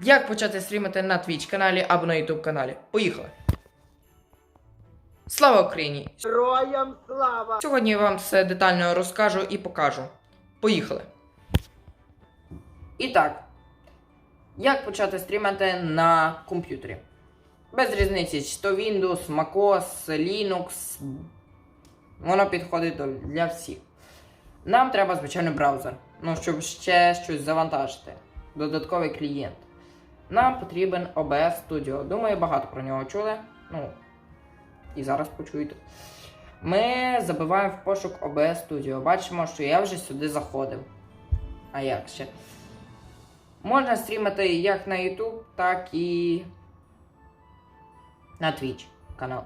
Як почати стрімити на Twitch каналі або на YouTube каналі? Поїхали! Слава Україні! Героям слава! Сьогодні я вам все детально розкажу і покажу. Поїхали! І так, як почати стрімити на комп'ютері? Без різниці, чи то Windows, MacOS, Linux. Воно підходить для всіх. Нам треба, звичайно, браузер. Ну, щоб ще щось завантажити. Додатковий клієнт. Нам потрібен OBS Studio. Думаю, багато про нього чули. Ну, і зараз почуєте. Ми забиваємо в пошук OBS Studio. Бачимо, що я вже сюди заходив. А як ще? Можна стрімити як на YouTube, так і на Twitch канал.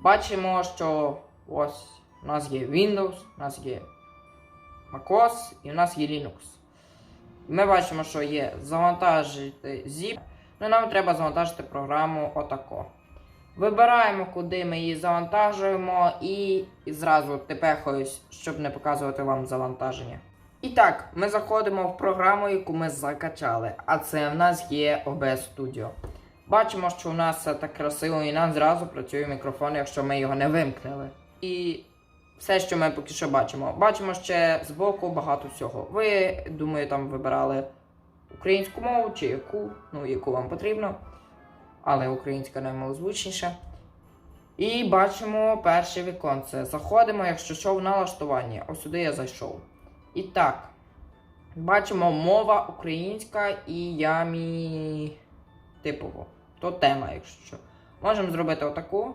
Бачимо, що ось у нас є Windows, у нас є MacOS і у нас є Linux. Ми бачимо, що є завантажити zip. Ну, нам треба завантажити програму отако. Вибираємо, куди ми її завантажуємо, і, зразу тепехаюсь, щоб не показувати вам завантаження. І так, ми заходимо в програму, яку ми закачали, а це в нас є OBS Studio. Бачимо, що у нас все так красиво, і нам зразу працює мікрофон, якщо ми його не вимкнили. І все, що ми поки що бачимо. Бачимо ще збоку багато всього. Ви, думаю, там вибирали українську мову чи яку, ну, яку вам потрібно. Але українська наймалозвучніша. І бачимо перше віконце. Заходимо, якщо що, в налаштування. Ось сюди я зайшов. І так. Бачимо мова українська і ямі типово. То тема, якщо що. Можемо зробити отаку.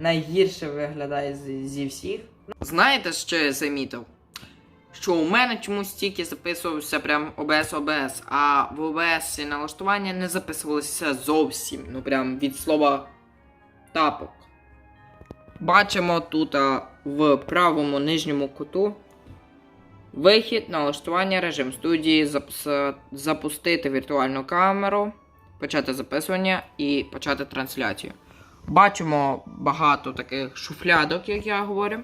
Найгірше виглядає з- зі всіх. Знаєте, що я замітив? Що у мене чомусь тільки записувався прям OBS OBS, а в OBS налаштування не записувалося зовсім. Ну прям від слова тапок. Бачимо тут а, в правому нижньому куту вихід, налаштування, режим студії, запис- запустити віртуальну камеру, почати записування і почати трансляцію. Бачимо багато таких шуфлядок, як я говорю.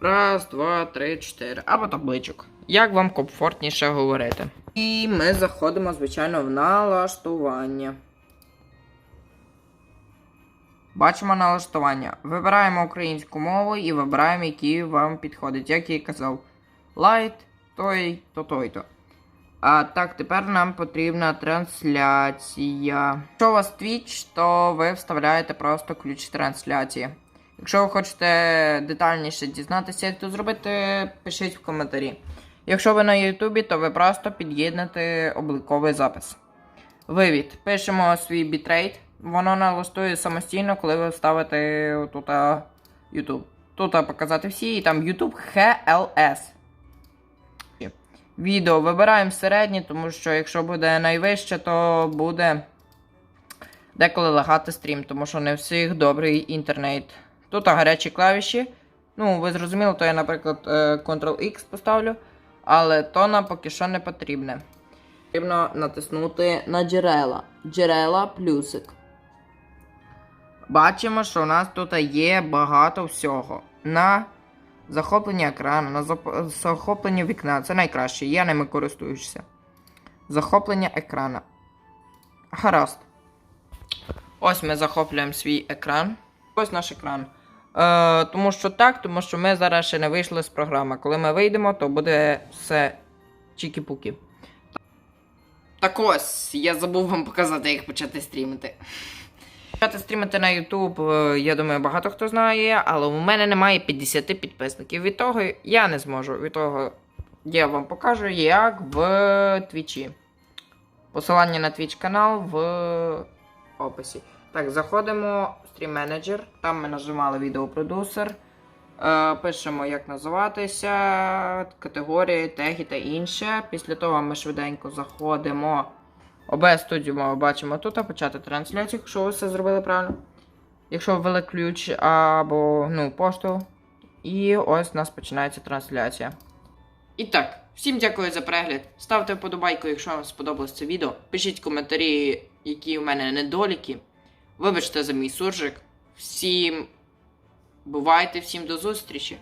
Раз, два, три, чотири. Або табличок. Як вам комфортніше говорити? І ми заходимо, звичайно, в налаштування. Бачимо налаштування. Вибираємо українську мову і вибираємо, які вам підходить. Як я і казав. Light, той, то той то. А так, тепер нам потрібна трансляція. Якщо у вас Twitch, то ви вставляєте просто ключ трансляції. Якщо ви хочете детальніше дізнатися, як це зробити, пишіть в коментарі. Якщо ви на Ютубі, то ви просто під'єднате обліковий запис. Вивід. Пишемо свій бітрейт. Воно налаштує самостійно, коли ви вставите тут YouTube. Тут показати всі, і там YouTube HLS. Відео вибираємо середнє, тому що якщо буде найвище, то буде деколи лагати стрім, тому що не всіх добрий інтернет. Тут гарячі клавіші. Ну, ви зрозуміли, то я, наприклад, е, Ctrl-X поставлю, але то нам поки що не потрібне. Потрібно натиснути на джерела. Джерела плюсик. Бачимо, що у нас тут є багато всього. На захоплення екрану, на захоплення вікна. Це найкраще, я ними користуюся. Захоплення екрана. Гаразд. Ось ми захоплюємо свій екран. Ось наш екран. Е, тому що так, тому що ми зараз ще не вийшли з програми. Коли ми вийдемо, то буде все чікі-пукі. Так ось, я забув вам показати, як почати стрімити. Почати стрімити на YouTube, е, я думаю, багато хто знає, але у мене немає 50 підписників. Від того я не зможу. Від того я вам покажу, як в Твічі. Посилання на Twitch канал в описі. Так, заходимо в стрім менеджер. Там ми нажимали відеопродюсер. Е, пишемо, як називатися, категорії, теги та інше. Після того ми швиденько заходимо. OBS Studio ми бачимо тут, а почати трансляцію, якщо ви все зробили правильно. Якщо ввели ключ або ну, пошту. І ось у нас починається трансляція. І так, всім дякую за перегляд. Ставте вподобайку, якщо вам сподобалось це відео. Пишіть коментарі, які у мене недоліки. Вибачте за мій суржик. Всім бувайте, всім до зустрічі!